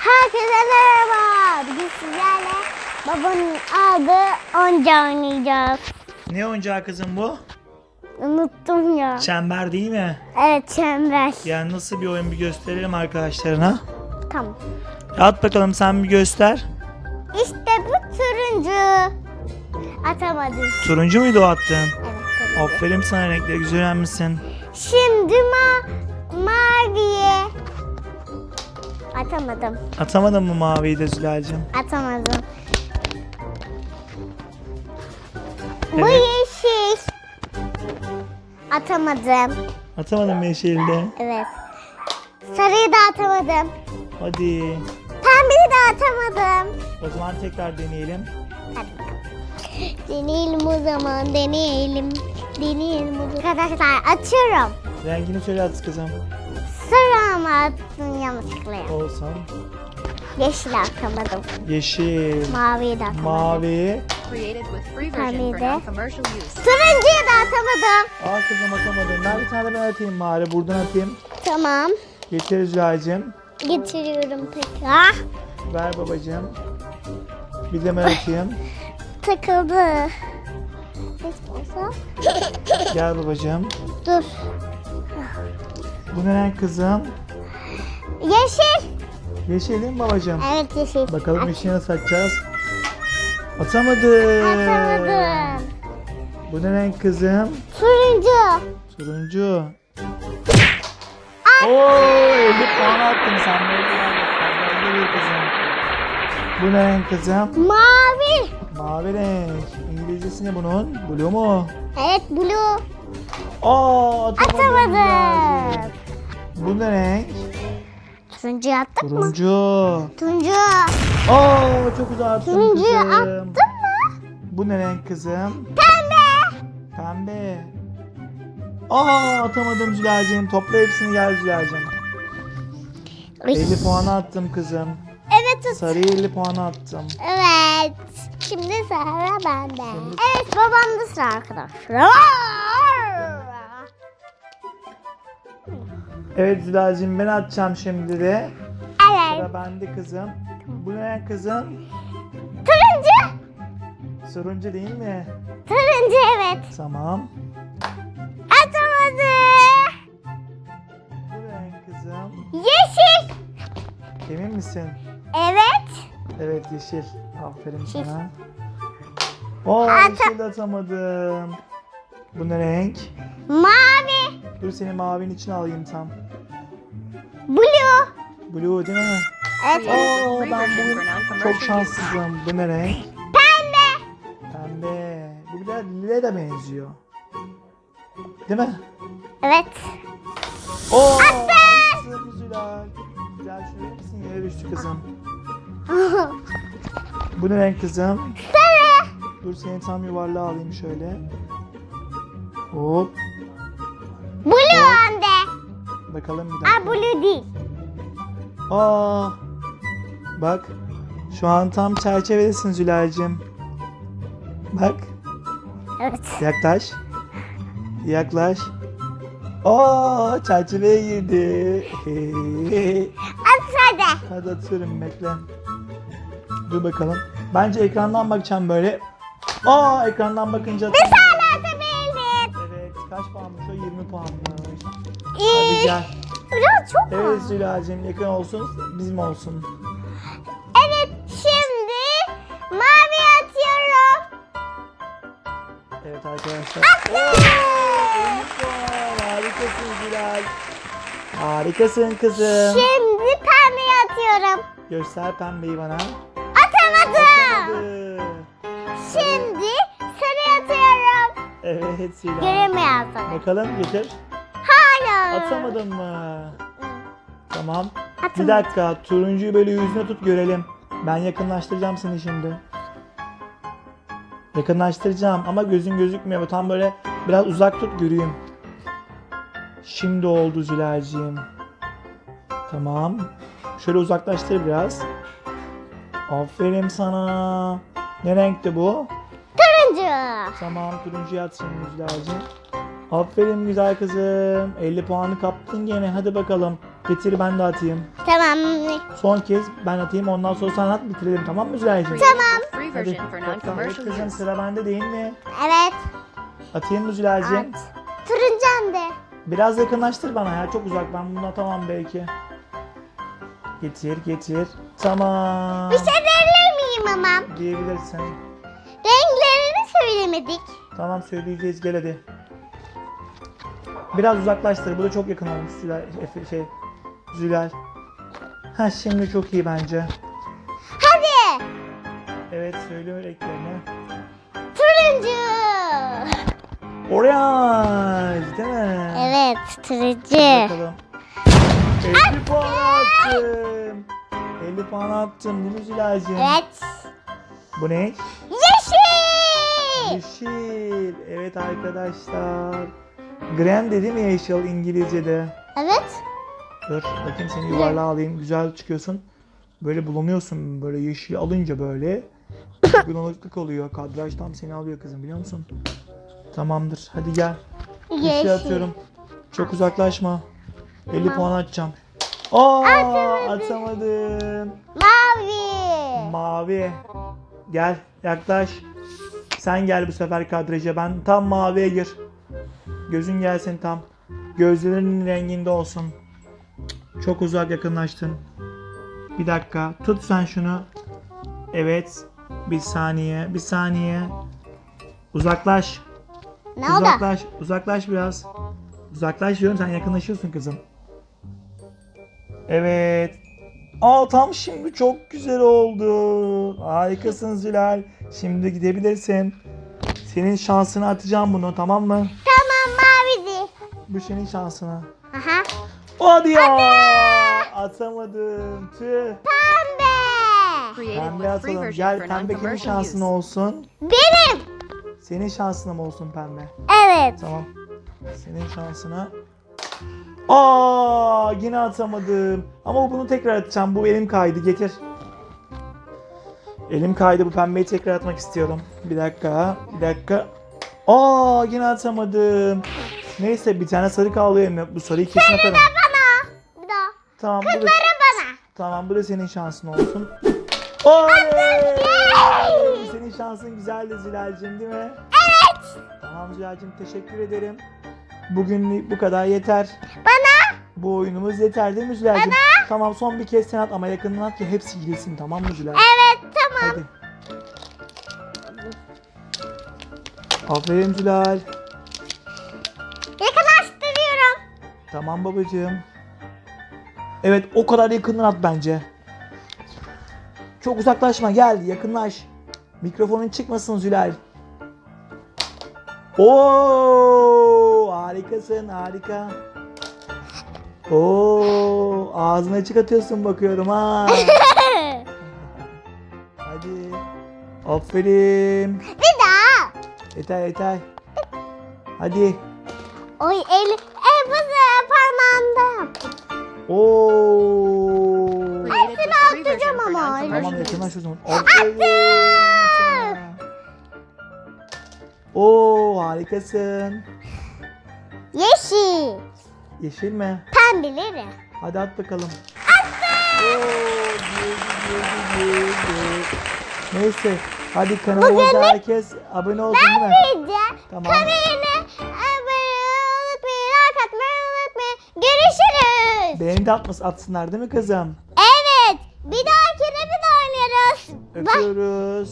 Herkese merhaba. Bugün sizlerle babanın aldığı oyuncağı oynayacağız. Ne oyuncağı kızım bu? Unuttum ya. Çember değil mi? Evet çember. Yani nasıl bir oyun bir gösterelim arkadaşlarına. Tamam. At bakalım sen bir göster. İşte bu turuncu. Atamadım. Turuncu muydu o attığın? Evet. turuncu. Aferin sana renkleri güzel öğrenmişsin. Şimdi ma maviye. Atamadım. Atamadın mı maviyi de Zülal'cim? Atamadım. Bu Evet. yeşil. Atamadım. Atamadın mı yeşilde? Evet. Sarıyı da atamadım. Hadi. Pembeyi de atamadım. O zaman tekrar deneyelim. Hadi bakalım. Deneyelim o zaman deneyelim. Deneyelim o zaman. Arkadaşlar açıyorum. Rengini söyle at kızım. Sıramı attım yanlışlıkla. Olsun. Yeşil atamadım. Yeşil. Maviyi de atamadım. Mavi. De. Turuncuyu da atamadım. Aa kızım atamadın. Ver bir tane ben atayım bari. Buradan atayım. Tamam. Getir Zülal'cim. Getiriyorum peki. Ah, Ver babacığım. Bir de ben atayım. takıldı. Gel babacığım. Dur. Bu ne kızım? Yeşil. Yeşil değil mi babacığım? Evet yeşil. Bakalım At- yeşili nasıl atacağız? Atamadım. Atamadım. Bu ne renk kızım? Turuncu. Turuncu. Oo, 50 puan attın sen böyle yani. bir kızım. Bu ne renk kızım? Mavi. Mavi renk. İngilizcesi ne bunun? Blue mu? Evet blue. Aa atamadım. Atamadım. Bu ne renk? Turuncuyu attık mı? Turuncu. Turuncu. Aa çok güzel attın Turuncuyu kızım. attın mı? Bu ne renk kızım? Pembe. Pembe. Aa atamadım Zülal'cim. Topla hepsini gel Zülal'cim. 50 puan attım kızım. Evet. Sarıya 50 puan attım. Evet. Şimdi sıra bende. Evet babamda sıra arkadaşlar. Evet Zülal'cim ben atacağım şimdi de. Evet. Sıra bende kızım. Bu ne kızım? Turuncu. Turuncu değil mi? Turuncu evet. Tamam. Atamadı. Bu ne kızım? Yeşil. Emin misin? Evet. Evet yeşil. Aferin Yeşil. sana. Oo Ata- yeşil atamadım. Bu ne renk? Mavi. Dur seni mavinin içine alayım tam. Blue. Blue değil mi? Evet. Oo ben bugün çok şanssızım. Bu ne renk? Pembe. Pembe. Bu biraz lile de benziyor. Değil mi? Evet. Oo! Attın Zülal. Zülal şöyle misin? Yere düştü kızım. Bu ne renk kızım? Sarı. Dur seni tam yuvarlağa alayım şöyle. Hop. Blue anne. Bakalım bir Aa dakika. blue değil. Aa. Bak. Şu an tam çerçevedesin Zülal'cim. Bak. Evet. Yaklaş. Yaklaş. Aa çerçeveye girdi. At hadi. Hadi atıyorum bekle. Dur bakalım. Bence ekrandan bakacağım böyle. Aa ekrandan bakınca Biz 20 puanmış. Hadi İyi. gel. Biraz çok Evet mu? Zülacığım yakın olsun bizim olsun. Evet şimdi mavi atıyorum. Evet arkadaşlar. Oo, 50 puan. Harikasın Zülal. Harikasın kızım. Şimdi pembeyi atıyorum. Göster pembeyi bana. Atamadım. Hadi. Şimdi Evet Zülal. Göremiyorsun. Bakalım getir. Hayır. Atamadın mı? Tamam. Bir Atamadım. dakika turuncuyu böyle yüzüne tut görelim. Ben yakınlaştıracağım seni şimdi. Yakınlaştıracağım ama gözün gözükmüyor. Tam böyle biraz uzak tut göreyim. Şimdi oldu Zülal'ciğim. Tamam. Şöyle uzaklaştır biraz. Aferin sana. Ne renkti bu? Turuncu. Tamam turuncuya at şimdi Zülal'ciğim. Aferin güzel kızım. 50 puanı kaptın gene. Hadi bakalım. Getir ben de atayım. Tamam. Son kez ben atayım ondan sonra sen at bitirelim tamam mı with free Hadi. Evet kızım sıra bende değil mi? Evet. Atayım mı Züleyha'cığım? At. Turuncu anne. Biraz yakınlaştır bana ya çok uzak ben bunu atamam belki. Getir getir. Tamam. Bir şey diyebilir miyim ama? Diyebilirsin. Söylemedik. Tamam söyleyeceğiz gel hadi. Biraz uzaklaştır. Bu da çok yakın olmuş Zülal. Şey, Zülal. Ha şimdi çok iyi bence. Hadi. Evet söyle renklerini. Turuncu. Orange değil mi? Evet turuncu. Bakalım. 50 puan attım. 50 puan attım değil mi Zülal'cığım? Evet. Bu ne? Yeşil. Evet arkadaşlar. Green dedi mi yeşil İngilizce'de? Evet. Dur bakayım seni yuvarlığa alayım. Güzel çıkıyorsun. Böyle bulanıyorsun böyle yeşil alınca böyle. Bulanıklık oluyor. Kadraj tam seni alıyor kızım biliyor musun? Tamamdır. Hadi gel. Yeşil Yeşil. atıyorum. Çok uzaklaşma. 50 Tamam. puan atacağım. Aa, atamadım. Mavi. Mavi. Gel yaklaş. Sen gel bu sefer kadraja. Ben tam maviye gir. Gözün gelsin tam. Gözlerinin renginde olsun. Çok uzak yakınlaştın. Bir dakika. Tut sen şunu. Evet. Bir saniye. Bir saniye. Uzaklaş. ne oldu? Uzaklaş. Uzaklaş biraz. Uzaklaş diyorum sen yakınlaşıyorsun kızım. Evet. Aa tam şimdi çok güzel oldu. Harikasın Zülal. Şimdi gidebilirsin. Senin şansını atacağım bunu tamam mı? Tamam maviydi. Bu senin şansına. Aha. Hadi ya. Atamadım. Tüh. Pembe. Pembe atalım. Gel pembe kimin şansına olsun? Benim. Senin şansına mı olsun pembe? Evet. Tamam. Senin şansına. Aa yine atamadım. Ama bunu tekrar atacağım. Bu elim kaydı. Getir. Elim kaydı. Bu pembeyi tekrar atmak istiyorum. Bir dakika. Bir dakika. Aa yine atamadım. Neyse bir tane sarı kalıyor. Bu sarıyı kesin atarım. Bana. Bir daha. Tamam. Bu da, Kızları bana. tamam bu da senin şansın olsun. Oley! Senin şansın güzeldi Zilal'cim değil mi? Evet. Tamam Zülacığım teşekkür ederim. Bugün bu kadar yeter. Bu oyunumuz yeter değil mi? Tamam son bir kez sen at ama yakından at ki hepsi girsin tamam mı? Evet tamam. Hadi. Aferin Zülal. Yakınlaştırıyorum. Tamam babacığım. Evet o kadar yakından at bence. Çok uzaklaşma gel yakınlaş. Mikrofonun çıkmasın Zülal. Oo harikasın harika. Oo ağzını açık atıyorsun bakıyorum ha. Hadi. Aferin. Bir daha. Yeter yeter. Hadi. Oy el, el pazı parmağımda. Oo. Version atacağım ama. Tamam use. o zaman. Aferin sana. Oo harikasın. Yeşil. Yeşil mi? Pembeleri. Hadi at bakalım. Girdi. Neyse. Hadi kanalımıza herkes abone olsun değil mi? Bir de Tamam. kanalına abone unutmayın. Like atmayı unutmayın. Görüşürüz. Beğeni de atmas, atsınlar değil mi kızım? Evet. Bir dahakine bir daha oynarız. Öpüyoruz.